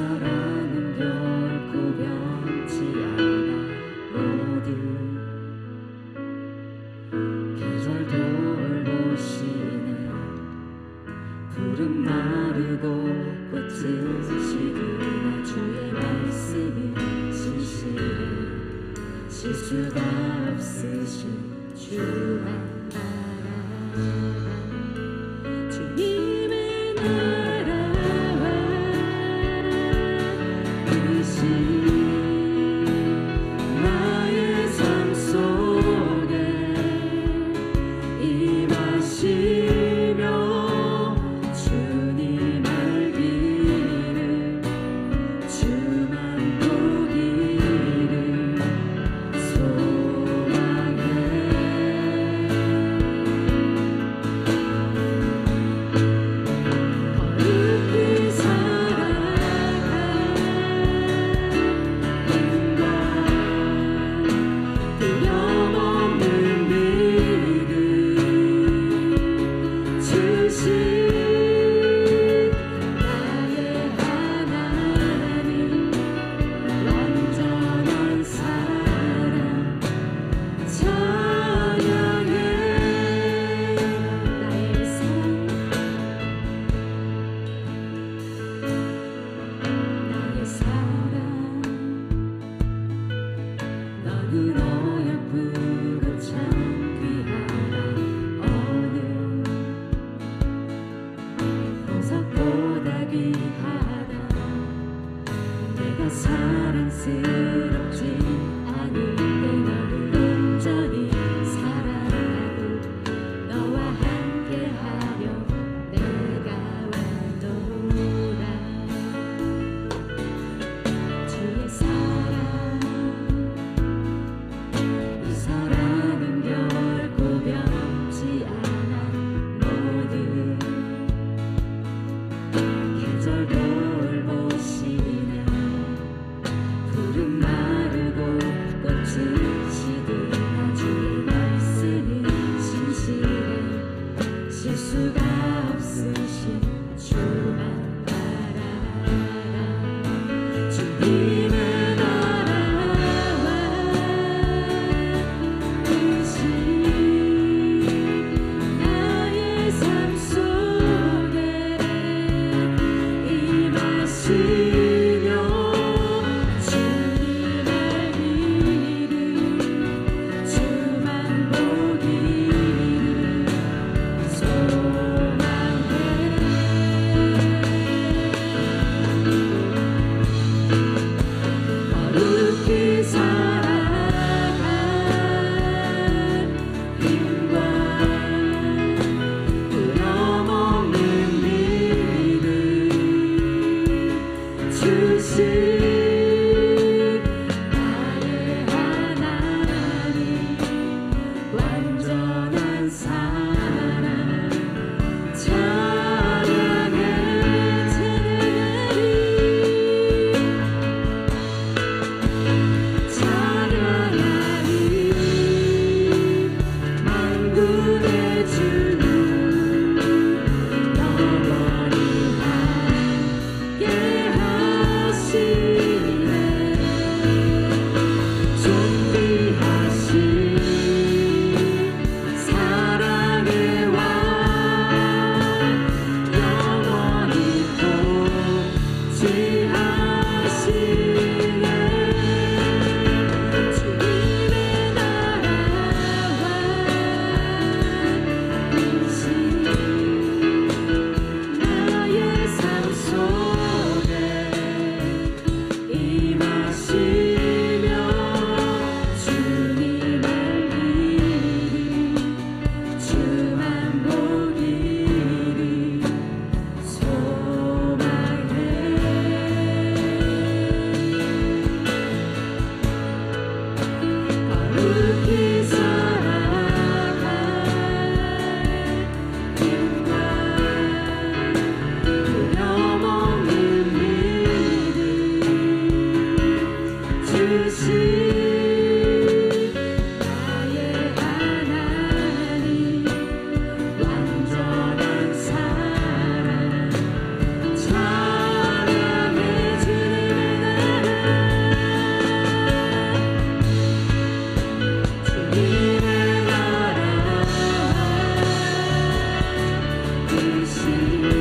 사랑은 결코 변치 않아. 모두 계절도 보시네. 푸른 마르고 꽃은 시드나 주의 말씀은 진실해. 실수가 없으신 주만 see. see. 只是